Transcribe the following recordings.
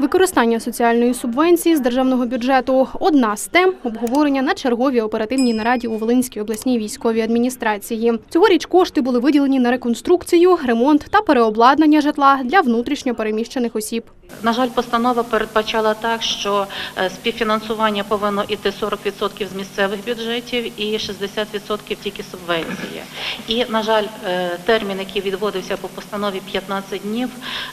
Використання соціальної субвенції з державного бюджету одна з тем обговорення на черговій оперативній нараді у Волинській обласній військовій адміністрації. Цьогоріч кошти були виділені на реконструкцію, ремонт та переобладнання житла для внутрішньо переміщених осіб. На жаль, постанова передбачала так, що е, співфінансування повинно йти 40% з місцевих бюджетів і 60% тільки субвенції. І, на жаль, е, термін, який відводився по постанові 15 днів,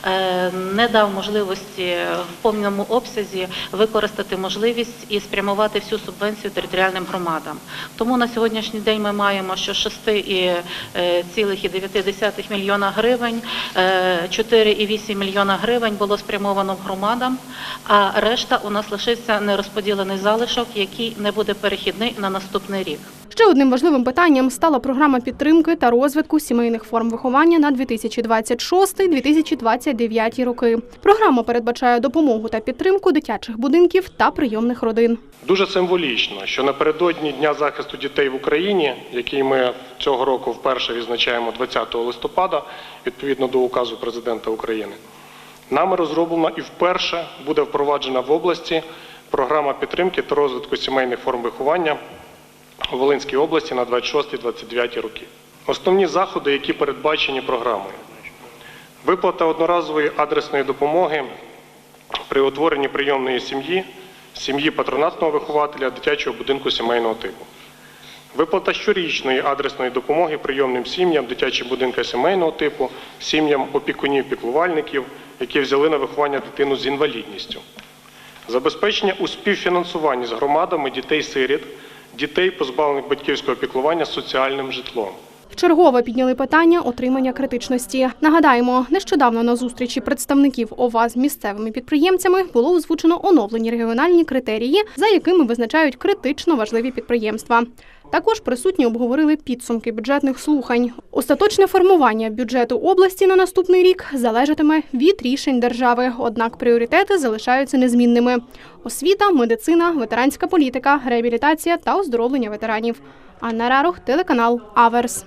е, не дав можливості в повному обсязі використати можливість і спрямувати всю субвенцію територіальним громадам. Тому на сьогоднішній день ми маємо, що е, 6,9 мільйона гривень, е, 4,8 мільйона гривень було спрямовано громадам, а решта у нас лишився нерозподілений залишок, який не буде перехідний на наступний рік. Ще одним важливим питанням стала програма підтримки та розвитку сімейних форм виховання на 2026-2029 роки. Програма передбачає допомогу та підтримку дитячих будинків та прийомних родин. Дуже символічно, що напередодні Дня захисту дітей в Україні, який ми цього року вперше відзначаємо 20 листопада, відповідно до указу президента України, нами розроблена і вперше буде впроваджена в області програма підтримки та розвитку сімейних форм виховання у Волинській області на 26-29 роки. Основні заходи, які передбачені програмою. Виплата одноразової адресної допомоги при утворенні прийомної сім'ї, сім'ї патронатного вихователя дитячого будинку сімейного типу. Виплата щорічної адресної допомоги прийомним сім'ям дитячі будинки сімейного типу, сім'ям опікунів-піклувальників, які взяли на виховання дитину з інвалідністю. Забезпечення у співфінансуванні з громадами дітей-сиріт, дітей, позбавлених батьківського піклування соціальним житлом. Вчергове підняли питання отримання критичності. Нагадаємо, нещодавно на зустрічі представників ОВА з місцевими підприємцями було озвучено оновлені регіональні критерії, за якими визначають критично важливі підприємства. Також присутні обговорили підсумки бюджетних слухань. Остаточне формування бюджету області на наступний рік залежатиме від рішень держави, однак пріоритети залишаються незмінними: освіта, медицина, ветеранська політика, реабілітація та оздоровлення ветеранів. Анна Рарох, телеканал Аверс.